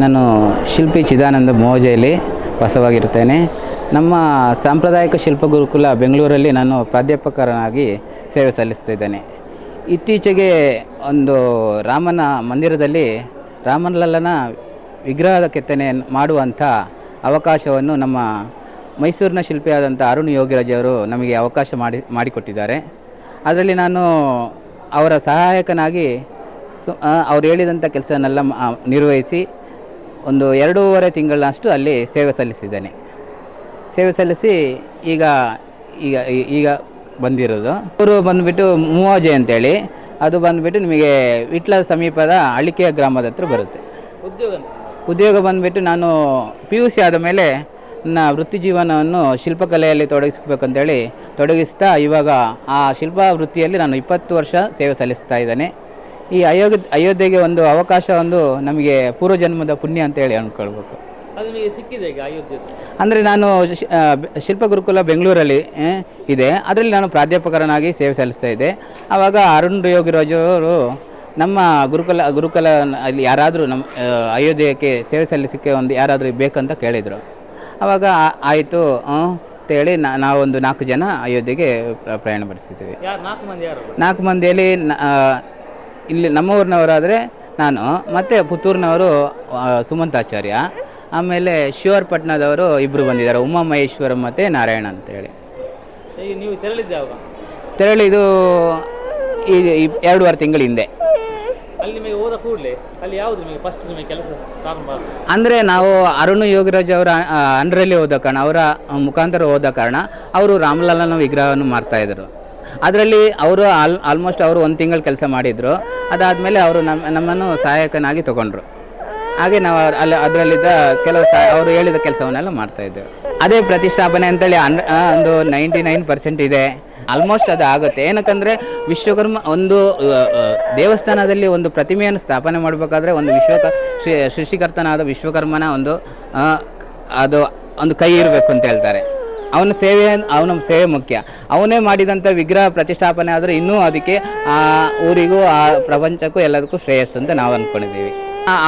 ನಾನು ಶಿಲ್ಪಿ ಚಿದಾನಂದ ಮೋಜೆಯಲ್ಲಿ ವಾಸವಾಗಿರ್ತೇನೆ ನಮ್ಮ ಸಾಂಪ್ರದಾಯಿಕ ಶಿಲ್ಪ ಗುರುಕುಲ ಬೆಂಗಳೂರಲ್ಲಿ ನಾನು ಪ್ರಾಧ್ಯಾಪಕರನಾಗಿ ಸೇವೆ ಸಲ್ಲಿಸ್ತಿದ್ದೇನೆ ಇತ್ತೀಚೆಗೆ ಒಂದು ರಾಮನ ಮಂದಿರದಲ್ಲಿ ರಾಮಲಲ್ಲನ ವಿಗ್ರಹದ ಕೆತ್ತನೆ ಮಾಡುವಂಥ ಅವಕಾಶವನ್ನು ನಮ್ಮ ಮೈಸೂರಿನ ಶಿಲ್ಪಿಯಾದಂಥ ಅರುಣ್ ಯೋಗಿರಾಜವರು ನಮಗೆ ಅವಕಾಶ ಮಾಡಿ, ಮಾಡಿಕೊಟ್ಟಿದ್ದಾರೆ. ಅದರಲ್ಲಿ ನಾನು ಅವರ ಸಹಾಯಕನಾಗಿ ಸು ಅವ್ರು ಹೇಳಿದಂಥ ಕೆಲಸನೆಲ್ಲ ನಿರ್ವಹಿಸಿ ಒಂದು ಎರಡೂವರೆ ತಿಂಗಳಷ್ಟು ಅಲ್ಲಿ ಸೇವೆ ಸಲ್ಲಿಸಿದ್ದೇನೆ. ಸೇವೆ ಸಲ್ಲಿಸಿ ಈಗ ಈಗ ಈಗ ಬಂದಿರೋದು. ಅವರು ಬಂದುಬಿಟ್ಟು ಮೂವಾಜೆ ಅಂತೇಳಿ. ಅದು ಬಂದುಬಿಟ್ಟು ನಿಮಗೆ ವಿಟ್ಲ ಸಮೀಪದ ಅಳಿಕೆಯ ಗ್ರಾಮದ ಹತ್ರ ಬರುತ್ತೆ. ಉದ್ಯೋಗ ಉದ್ಯೋಗ ಬಂದುಬಿಟ್ಟು ನಾನು ಪಿ ಯು ಸಿ ಆದ ಮೇಲೆ ನನ್ನ ವೃತ್ತಿ ಜೀವನವನ್ನು ಶಿಲ್ಪಕಲೆಯಲ್ಲಿ ತೊಡಗಿಸ್ಬೇಕಂತೇಳಿ ತೊಡಗಿಸ್ತಾ ಇವಾಗ ಆ ಶಿಲ್ಪ ವೃತ್ತಿಯಲ್ಲಿ ನಾನು ಇಪ್ಪತ್ತು ವರ್ಷ ಸೇವೆ ಸಲ್ಲಿಸ್ತಾ ಇದ್ದೇನೆ. ಈ ಅಯೋಗ ಅಯೋಧ್ಯೆಗೆ ಒಂದು ಅವಕಾಶ ಒಂದು ನಮಗೆ ಪೂರ್ವಜನ್ಮದ ಪುಣ್ಯ ಅಂತ ಹೇಳಿ ಅಂದ್ಕೊಳ್ಬೇಕು ಸಿಕ್ಕಿದೆ ಈಗ ಅಯೋಧ್ಯೆ ಅಂದರೆ ನಾನು ಶಿಲ್ಪ ಗುರುಕುಲ ಬೆಂಗಳೂರಲ್ಲಿ ಇದೆ. ಅದರಲ್ಲಿ ನಾನು ಪ್ರಾಧ್ಯಾಪಕರನಾಗಿ ಸೇವೆ ಸಲ್ಲಿಸ್ತಾ ಇದ್ದೆ. ಆವಾಗ ಅರುಣ್ ಯೋಗಿರಾಜವರು ನಮ್ಮ ಗುರುಕುಲ ಗುರುಕುಲ ಅಲ್ಲಿ ಯಾರಾದರೂ ನಮ್ಮ ಅಯೋಧ್ಯೆಗೆ ಸೇವೆ ಸಲ್ಲಿಸಕ್ಕೆ ಒಂದು ಯಾರಾದರೂ ಬೇಕಂತ ಕೇಳಿದರು. ಆವಾಗ ಆಯಿತು ಅಂತೇಳಿ ನಾ ನಾವೊಂದು ನಾಲ್ಕು ಜನ ಅಯೋಧ್ಯೆಗೆ ಪ್ರಯಾಣ ಬೆಳೆಸಿದ್ದೀವಿ ಯಾರು? ನಾಲ್ಕು ಮಂದಿ ಯಾರು? ನಾಲ್ಕು ಮಂದಿಯಲ್ಲಿ ಇಲ್ಲಿ ನಮ್ಮ ಊರಿನವರಾದರೆ ನಾನು ಮತ್ತು ಪುತ್ತೂರಿನವರು ಸುಮಂತಾಚಾರ್ಯ ಆಮೇಲೆ ಶಿವರ್ಪಟ್ನದವರು ಇಬ್ಬರು ಬಂದಿದ್ದಾರೆ ಉಮಾ ಮಹೇಶ್ವರ ಮತ್ತು ನಾರಾಯಣ ಅಂತೇಳಿ. ನೀವು ತೆರಳಿದ್ದೆ ಯಾವಾಗ ತೆರಳಿದು ಈ ಎರಡೂವರೆ ತಿಂಗಳ ಹಿಂದೆ. ಅಲ್ಲಿ ನಿಮಗೆ ಹೋದ ಕೂಡಲೇ ಅಲ್ಲಿ ಯಾವುದು ನಿಮಗೆ ಫಸ್ಟ್ ನಿಮಗೆ ಕೆಲಸ ಪ್ರಾರಂಭ? ಆದ್ದು? ಅಂದರೆ ನಾವು ಅರುಣ್ ಯೋಗರಾಜ್ ಅವರ ಅಂಡ್ರಲ್ಲಿ ಹೋದ ಕಾರಣ ಅವರ ಮುಖಾಂತರ ಹೋದ ಕಾರಣ ಅವರು ರಾಮಲಾಲನ ವಿಗ್ರಹವನ್ನು ಮಾಡ್ತಾ ಇದ್ದರು ಅದರಲ್ಲಿ ಅವರು ಆಲ್ ಆಲ್ಮೋಸ್ಟ್ ಅವರು ಒಂದು ತಿಂಗಳು ಕೆಲಸ ಮಾಡಿದರು. ಅದಾದಮೇಲೆ ಅವರು ನಮ್ಮ ನಮ್ಮನ್ನು ಸಹಾಯಕನಾಗಿ ತಗೊಂಡ್ರು. ಹಾಗೆ ನಾವು ಅಲ್ಲಿ, ಅದರಲ್ಲಿದ್ದ ಕೆಲವು ಸಹ ಅವರು ಹೇಳಿದ ಕೆಲಸವನ್ನೆಲ್ಲ ಮಾಡ್ತಾಯಿದ್ದೆವು ಅದೇ ಪ್ರತಿಷ್ಠಾಪನೆ ಅಂತೇಳಿ ಅನ್ ಒಂದು ನೈಂಟಿ ನೈನ್ ಪರ್ಸೆಂಟ್ ಇದೆ. ಆಲ್ಮೋಸ್ಟ್ ಅದು ಆಗುತ್ತೆ. ಏನಕ್ಕಂದರೆ ವಿಶ್ವಕರ್ಮ ಒಂದು ದೇವಸ್ಥಾನದಲ್ಲಿ ಒಂದು ಪ್ರತಿಮೆಯನ್ನು ಸ್ಥಾಪನೆ ಮಾಡಬೇಕಾದ್ರೆ ಒಂದು ವಿಶ್ವಕ ಸೃಷ್ಟಿಕರ್ತನಾದ ವಿಶ್ವಕರ್ಮನ ಒಂದು ಅದು ಒಂದು ಕೈ ಇರಬೇಕು ಅಂತ ಹೇಳ್ತಾರೆ. ಅವನ ಸೇವೆ ಅವನ ಸೇವೆ ಮುಖ್ಯ. ಅವನೇ ಮಾಡಿದಂಥ ವಿಗ್ರಹ ಪ್ರತಿಷ್ಠಾಪನೆ ಆದರೆ ಇನ್ನೂ ಅದಕ್ಕೆ ಆ ಊರಿಗೂ, ಆ ಪ್ರಪಂಚಕ್ಕೂ ಎಲ್ಲದಕ್ಕೂ ಶ್ರೇಯಸ್ಸು ಅಂತ ನಾವು ಅಂದ್ಕೊಂಡಿದ್ದೀವಿ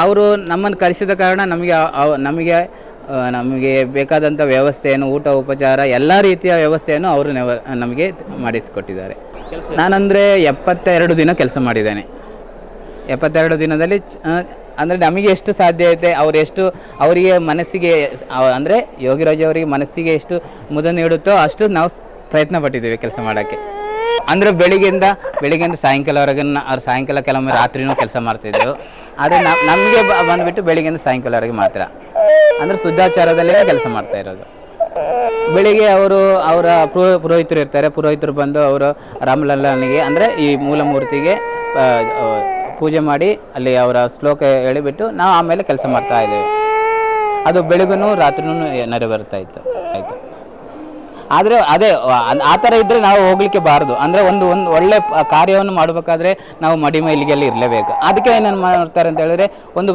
ಅವರು ನಮ್ಮನ್ನು ಕರೆಸಿದ ಕಾರಣ ನಮಗೆ ನಮಗೆ ನಮಗೆ ಬೇಕಾದಂಥ ವ್ಯವಸ್ಥೆಯನ್ನು, ಊಟ, ಉಪಚಾರ, ಎಲ್ಲ ರೀತಿಯ ವ್ಯವಸ್ಥೆಯನ್ನು ಅವರು ನಮಗೆ ಮಾಡಿಸಿಕೊಟ್ಟಿದ್ದಾರೆ. ನಾನಂದರೆ ಎಪ್ಪತ್ತೆರಡು ದಿನ ಕೆಲಸ ಮಾಡಿದ್ದೇನೆ. ಎಪ್ಪತ್ತೆರಡು ದಿನದಲ್ಲಿ ಅಂದರೆ ನಮಗೆ ಎಷ್ಟು ಸಾಧ್ಯ ಐತೆ ಅವ್ರು ಎಷ್ಟು ಅವರಿಗೆ ಮನಸ್ಸಿಗೆ ಅಂದರೆ ಯೋಗಿರಾಜ್ ಅವರಿಗೆ ಮನಸ್ಸಿಗೆ ಎಷ್ಟು ಮುದ ನೀಡುತ್ತೋ ಅಷ್ಟು ನಾವು ಪ್ರಯತ್ನ ಪಟ್ಟಿದ್ದೀವಿ ಕೆಲಸ ಮಾಡೋಕ್ಕೆ. ಅಂದರೆ ಬೆಳಿಗ್ಗೆಯಿಂದ ಬೆಳಿಗ್ಗೆಯಿಂದ ಸಾಯಂಕಾಲವರೆಗೆ ಅವ್ರು ಸಾಯಂಕಾಲ ಕೆಲವೊಮ್ಮೆ ರಾತ್ರಿನೂ ಕೆಲಸ ಮಾಡ್ತಿದ್ದೆವು. ಆದರೆ ನಮಗೆ ಬಂದುಬಿಟ್ಟು ಬೆಳಿಗ್ಗೆಯಿಂದ ಸಾಯಂಕಾಲವರೆಗೆ ಮಾತ್ರ. ಅಂದರೆ ಶುದ್ಧಾಚಾರದಲ್ಲೇ ಕೆಲಸ ಮಾಡ್ತಾ ಇರೋದು. ಬೆಳಿಗ್ಗೆ ಅವರು ಅವರ ಪುರೋ ಪುರೋಹಿತರು ಇರ್ತಾರೆ ಪುರೋಹಿತರು ಬಂದು ಅವರು ರಾಮಲಲ್ಲನಿಗೆ ಅಂದರೆ ಈ ಮೂಲ ಮೂರ್ತಿಗೆ ಆ, ಆ, ಪೂಜೆ ಮಾಡಿ ಅಲ್ಲಿ ಅವರ ಶ್ಲೋಕ ಹೇಳಿಬಿಟ್ಟು ನಾವು ಆಮೇಲೆ ಕೆಲಸ ಮಾಡ್ತಾ ಇದ್ದೇವೆ. ಅದು ಬೆಳಗ್ಗೆ ರಾತ್ರಿನೂ ನೆರವೇರ್ತಾ ಇತ್ತು. ಆಯಿತು. ಆದರೆ ಅದೇ, ಆ- ಥರ ಇದ್ದರೆ ನಾವು ಹೋಗ್ಲಿಕ್ಕೆ ಬಾರದು. ಅಂದರೆ ಒಂದು ಒಂದು ಒಳ್ಳೆ ಕಾರ್ಯವನ್ನು ಮಾಡಬೇಕಾದ್ರೆ ನಾವು ಮಡಿ ಮೈಲಿಗೆಯಲ್ಲಿ ಇರಲೇಬೇಕು. ಅದಕ್ಕೆ ಏನೇನು ಮಾಡ್ತಾರೆ ಅಂತ ಹೇಳಿದ್ರೆ, ಒಂದು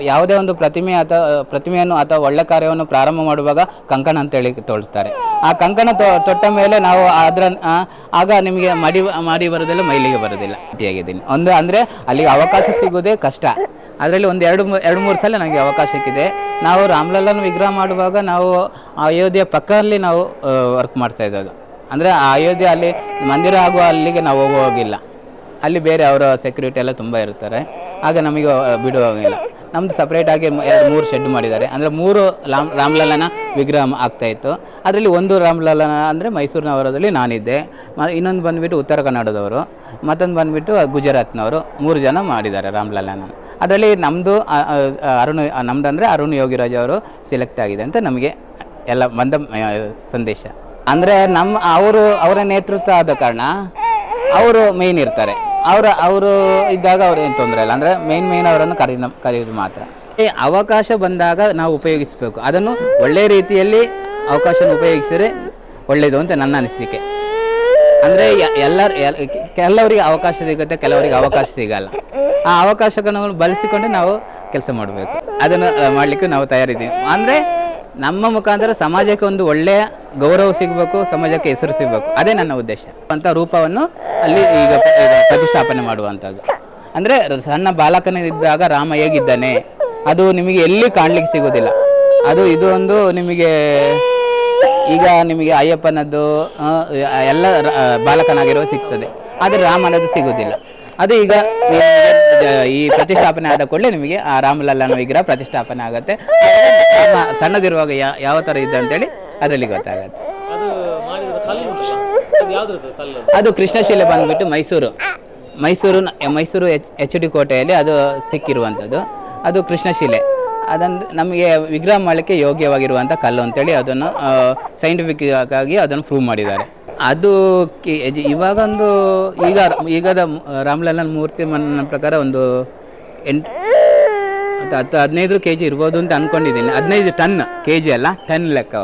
ಯಾವುದೇ ಒಂದು ಪ್ರತಿಮೆ ಅಥವಾ ಪ್ರತಿಮೆಯನ್ನು ಅಥವಾ ಒಳ್ಳೆ ಕಾರ್ಯವನ್ನು ಪ್ರಾರಂಭ ಮಾಡುವಾಗ ಕಂಕಣ ಅಂತೇಳಿ ತೊಳ್ತಾರೆ ಆ ಕಂಕಣ ತೊಟ್ಟ ಮೇಲೆ ನಾವು ಅದರ ಆಗ ನಿಮಗೆ ಮಡಿ ಮಾಡಿ ಬರೋದಿಲ್ಲ, ಮೈಲಿಗೆ ಬರೋದಿಲ್ಲ. ಭೇಟಿಯಾಗಿದ್ದೀನಿ ಒಂದು ಅಂದರೆ ಅಲ್ಲಿಗೆ ಅವಕಾಶ ಸಿಗೋದೇ ಕಷ್ಟ. ಅದರಲ್ಲಿ ಒಂದು ಎರಡು ಎರಡು ಮೂರು ಸಲ ನನಗೆ ಅವಕಾಶ ಸಿಕ್ಕಿದೆ. ನಾವು ರಾಮಲಲ್ಲನ ವಿಗ್ರಹ ಮಾಡುವಾಗ ನಾವು ಅಯೋಧ್ಯೆ ಪಕ್ಕದಲ್ಲಿ ನಾವು ವರ್ಕ್ ಮಾಡ್ತಾ ಇದ್ದದ್ದು. ಅಂದರೆ ಆ ಅಯೋಧ್ಯೆ ಅಲ್ಲಿ ಮಂದಿರ ಆಗುವ ಅಲ್ಲಿಗೆ ನಾವು ಹೋಗುವಾಗಿಲ್ಲ. ಅಲ್ಲಿ ಬೇರೆ ಅವರ ಸೆಕ್ಯೂರಿಟಿ ಎಲ್ಲ ತುಂಬ ಇರ್ತಾರೆ ಆಗ ನಮಗೆ ಬಿಡುವಾಗಿಲ್ಲ ನಮ್ಮದು ಸಪ್ರೇಟಾಗಿ ಎರಡು ಮೂರು ಶೆಡ್ ಮಾಡಿದ್ದಾರೆ. ಅಂದರೆ ಮೂರು ರಾಮ್, ರಾಮಲಲ್ಲನ ವಿಗ್ರಹ ಆಗ್ತಾ ಇತ್ತು. ಅದರಲ್ಲಿ ಒಂದು ರಾಮಲಲ್ಲನ ಅಂದರೆ ಮೈಸೂರಿನವರದಲ್ಲಿ ನಾನಿದ್ದೆ. ಮ- ಇನ್ನೊಂದು ಬಂದುಬಿಟ್ಟು ಉತ್ತರ ಕನ್ನಡದವರು. ಮತ್ತೊಂದು ಬಂದುಬಿಟ್ಟು ಗುಜರಾತ್ನವರು. ಮೂರು ಜನ ಮಾಡಿದ್ದಾರೆ ರಾಮಲಲ್ಲನ ಅದರಲ್ಲಿ ನಮ್ಮದು ಅರುಣ್ ನಮ್ದು ಅಂದರೆ ಅರುಣ್ ಯೋಗಿರಾಜ್ ಅವರು ಸೆಲೆಕ್ಟ್ ಆಗಿದೆ ಅಂತ ನಮಗೆ ಎಲ್ಲ ಬಂದ ಸಂದೇಶ. ಅಂದರೆ ನಮ್ಮ ಅವರು, ಅವರ ನೇತೃತ್ವ ಆದ ಕಾರಣ ಅವರು ಮೇಯ್ನ್ ಇರ್ತಾರೆ. ಅವರ, ಅವರು ಇದ್ದಾಗ ಅವ್ರು ಏನು ತೊಂದರೆ ಇಲ್ಲ. ಅಂದರೆ ಮೇಯ್ನ್ ಮೇಯ್ನ್ ಅವರನ್ನು ಕರಿ ಕರೆಯೋದು ಮಾತ್ರ. ಅವಕಾಶ ಬಂದಾಗ ನಾವು ಉಪಯೋಗಿಸಬೇಕು. ಅದನ್ನು ಒಳ್ಳೆಯ ರೀತಿಯಲ್ಲಿ ಅವಕಾಶನ ಉಪಯೋಗಿಸಿದರೆ ಒಳ್ಳೆಯದು ಅಂತ ನನ್ನ ಅನಿಸಿಕೆ. ಅಂದರೆ ಎಲ್ಲರ ಕೆಲವರಿಗೆ ಅವಕಾಶ ಸಿಗುತ್ತೆ, ಕೆಲವರಿಗೆ ಅವಕಾಶ ಸಿಗಲ್ಲ. ಆ ಅವಕಾಶಗಳನ್ನು ಬಳಸಿಕೊಂಡು ನಾವು ಕೆಲಸ ಮಾಡಬೇಕು. ಅದನ್ನು ಮಾಡಲಿಕ್ಕೆ ನಾವು ತಯಾರಿದ್ದೀವಿ. ಅಂದರೆ ನಮ್ಮ ಮುಖಾಂತರ ಸಮಾಜಕ್ಕೆ ಒಂದು ಒಳ್ಳೆಯ ಗೌರವ ಸಿಗಬೇಕು, ಸಮಾಜಕ್ಕೆ ಹೆಸರು ಸಿಗಬೇಕು. ಅದೇ ನನ್ನ ಉದ್ದೇಶ. ಅಂತ ರೂಪವನ್ನು ಅಲ್ಲಿ ಈಗ ಪ್ರತಿಷ್ಠಾಪನೆ ಮಾಡುವಂಥದ್ದು. ಅಂದರೆ ಸಣ್ಣ ಬಾಲಕನಿದ್ದಾಗ ರಾಮ ಹೇಗಿದ್ದಾನೆ? ಅದು ನಿಮಗೆ ಎಲ್ಲಿ ಕಾಣಲಿಕ್ಕೆ ಸಿಗೋದಿಲ್ಲ. ಅದು ಇದು ಒಂದು ನಿಮಗೆ ಈಗ ನಿಮಗೆ ಅಯ್ಯಪ್ಪನದ್ದು ಆ, ಎಲ್ಲ ರ- ಆ, ಬಾಲಕನಾಗಿರುವ ಸಿಗ್ತದೆ. ಆದರೆ ರಾಮನದ್ದು ಸಿಗುವುದಿಲ್ಲ. ಅದು ಈಗ ನಿಮಗೆ ಜ- ಈ ಪ್ರತಿಷ್ಠಾಪನೆ ಆದ ಕೂಡಲೇ ನಿಮಗೆ ಆ ರಾಮಲಲ್ಲನ ವಿಗ್ರಹ ಪ್ರತಿಷ್ಠಾಪನೆ ಆಗುತ್ತೆ. ರಾಮ ಸಣ್ಣದಿರುವಾಗ ಯಾ- ಯಾವ ಥರ ಇದ್ದ ಅಂತೇಳಿ ಅದರಲ್ಲಿ ಗೊತ್ತಾಗುತ್ತೆ. ಅದು ಮಾಡಿದ ಕಲ್ಲು ಉಂಟಲ್ಲ? ಅದು ಯಾವ್ದ್ರದ್ದು ಕಲ್ಲು ಅದು ಕೃಷ್ಣಶಿಲೆ ಬಂದ್ಬಿಟ್ಟು Mysuru. Mysuru Mysuru H H D ಕೋಟೆಯಲ್ಲಿ ಅದು ಸಿಕ್ಕಿರುವಂಥದ್ದು. ಅದು ಕೃಷ್ಣಶಿಲೆ. ಅದನ್ನು ನಮಗೆ ವಿಗ್ರಹ ಮಾಡಲಿಕ್ಕೆ ಯೋಗ್ಯವಾಗಿರುವಂಥ ಕಲ್ಲು ಅಂತೇಳಿ ಅದನ್ನು ಸೈಂಟಿಫಿಕ್ ಆಗಿ ಅದನ್ನು ಪ್ರೂವ್ ಮಾಡಿದ್ದಾರೆ. ಅದು ಕೆ ಜಿ ಇವಾಗೊಂದು ಈಗ, ಈಗದ ರಾಮಲಲ್ಲನ್ ಮೂರ್ತಿ ನನ್ನ ಪ್ರಕಾರ ಒಂದು ಎಂಟು, ಹತ್ತು ಹದಿನೈದು ಕೆ ಜಿ ಇರ್ಬೋದು ಅಂತ ಅಂದ್ಕೊಂಡಿದ್ದೀನಿ ಹದಿನೈದು ಟನ್ ಕೆ ಜಿ ಅಲ್ಲ, ಟನ್ ಲೆಕ್ಕ